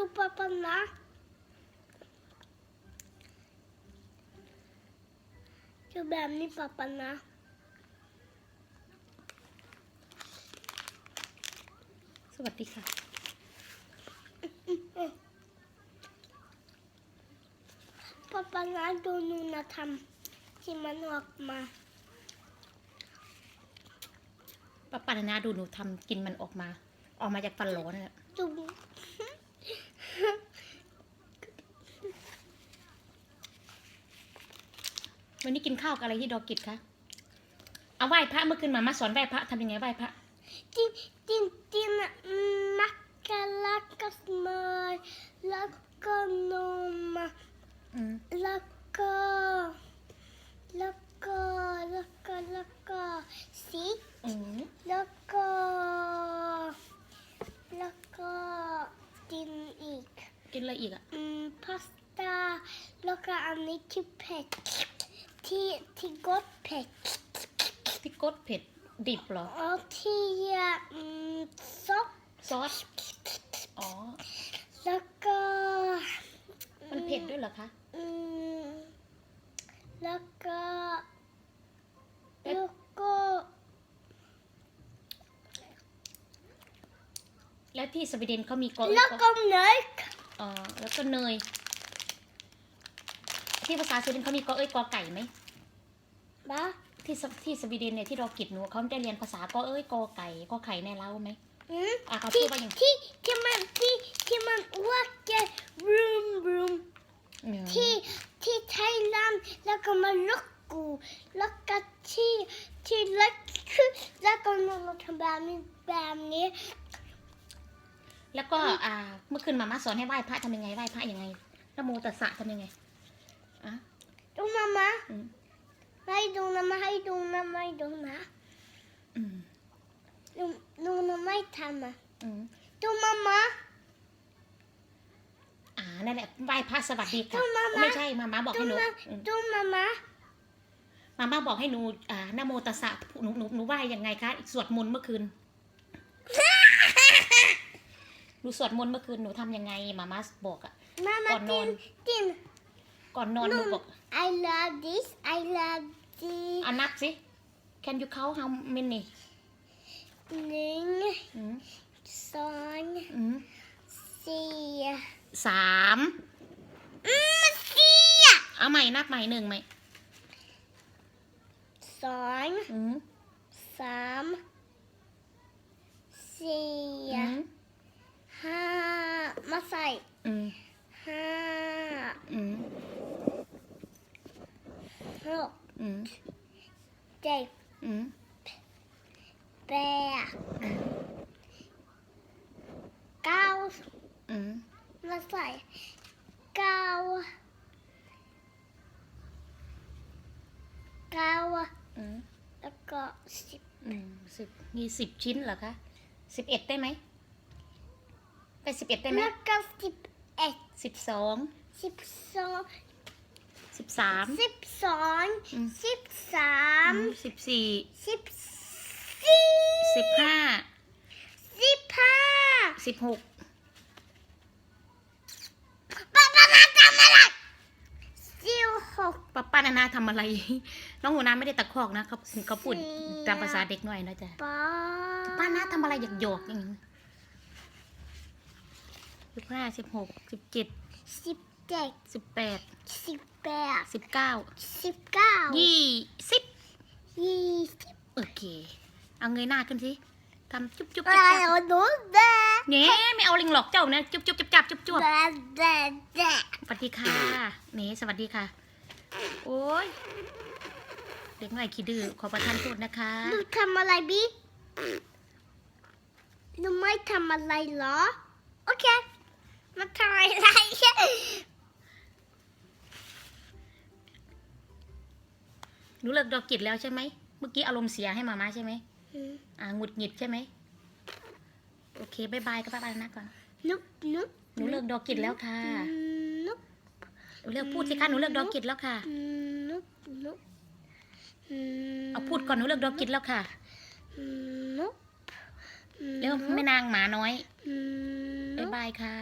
ดูปะปะนะดูแบบนี้ปะปะนะสวัสดีค่ะปะปะนะดูนูนะทำที่มันออกมาป้าปานานาดูหนูทำกินมันออกมา ออกมาจากฟันหลอนั่นแหละดู วันนี้กินข้าวกับอะไรที่ดอกกิจคะ เอาไหว้พระเมื่อคืนมามาสอนไหว้พระทำยังไงไหว้พระ จริงจริงจริงๆอะมักกะลักกะสมายแล้วก็นมอะอืมแล้วก็แล้วก็แล้วก็แล้วก็สีอืม แล้วก็แล้วก็กินอีก กินอะไรอีกอะ อืมพาสต้า แล้วก็อันนี้ที่เผ็ดที่ที่กดเผ็ดที่กดเผ็ดดิบเหรอเอาที่อะอืมซุปซอสอ๋อ แล้วก็มันเผ็ดด้วยเหรอคะ อืมแล้วก็เอ๊ะแล้วก็ แล้วที่สวีเดนเขามีกอแล้วก็เนยอ๋อ แล้วก็เนย ที่ภาษาสวีเดนเขามีกอเอ้ยกอไก่ไหมบ้าที่สที่สวีเดนเนี่ยที่ดอกกิจหนูเขาได้เรียนภาษากอเอ้ยกอไก่กอไข่ในเล้าไหมอืมอะเขาที่พูดว่าอย่างที่ที่มันที่ที่มันว่าแกรูมรูมอืมที่ที่ไทยแลนด์แล้วก็มาลุกกูแล้วก็ที่ที่ลักคือแล้วก็มาลทำแบบนี้แบบนี้แล้วก็อ่าเมื่อคืนมาม่าสอนให้ไหว้พระทำยังไงไหว้พระยังไงนะโมตัสสะทำยังไง อะดูมามาอืมให้ดูนะมาให้ดูนะไม่ดูนะอืมดูดูนะไม่ทำอะอืมดูมามาอ่านั่นแหละไหว้พระสวัสดีค่ะดูมาม่าไม่ใช่มาม่าบอกดูให้หนูมาอืมดูมามามาม่าบอกให้หนูอ่านะโมตัสสะหนูหนูหนูไหว้ยังไงคะสวดมนต์เมื่อคืนหนูสวดมนต์เมื่อคืนหนูทำยังไงมาม่าบอกอะมามาก่อนนกิอนน กินก่อนนอนหนูบอก I love this I love this อะนับสิ can you count how many หนึ่งอืมสองอืมสี่สามอืมสี่อะเอาใหม่นับใหม่หนึ่งใหม่สองอืมสามสี่อืมห้ามาใส่อืมห้าอืม หกอืมเจ็ดอืมแปดเก้าอืมมาใส่เก้าเก้าอืมแล้วก็สิบอืมสิบมีสิบชิ้นเหรอคะสิบเอ็ดได้ไหมไปสิบเอ็ดได้ไหมแล้วก็สิบเอ็ดสิบสองสิบสอง สิบสามสิบสองอืมสิบสามสิบสี่สิบสี่สิบห้าสิบห้าสิบหกป้าป้ามาทำอะไรสิบหกป้าป้านานาทำอะไร น้องหัวนาไม่ได้ตะคอกนะเขาเขาพูดสี่ตามภาษาเด็กหน่อยนะจ๊ะป้าป้านาทำอะไรหยอกหยอกๆอย่างนี้สิบห้าสิบหกสิบเจ็ดสิบ เจ็ดสิบแปดสิบแปดสิบเก้าสิบเก้ายี่สิบยี่สิบโอเค เอาเงยหน้าขึ้นสิทำจุ๊บจุ๊บไปจับจับเอาดูแดดเน่ไม่เอาลิงหลอกเจ้านะจุ๊บจุ๊บจับจับจุ๊บจุ๊บแดดแดดแดดสวัสดีค่ะเน่สวัสดีค่ะ โอ้ยเด็กหน่อยขี้ดื้อขอประทานโทษนะคะหนูทำอะไรบีหนูไม่ทำอะไรเหรอ โอเค มาทำอะไร หนูเลิกดอกกิจแล้วใช่ไหม เมื่อกี้อารมณ์เสียให้มาม่าใช่ไหมอืมอ่าหงุดหงิดใช่ไหม โอเคบายบายก็บายบายนะก่อน นุ๊กนุ๊กหนูเลิกดอกกิจแล้วค่ะ นุ๊กหนูเลิกพูดสิคะหนูเลิกดอกกิจแล้วค่ะ นุ๊กนุ๊กเอาพูดก่อนหนูเลิกดอกกิจแล้วค่ะ นุ๊กเร็วแม่นางหมาน้อยนุ๊กบายค่ะ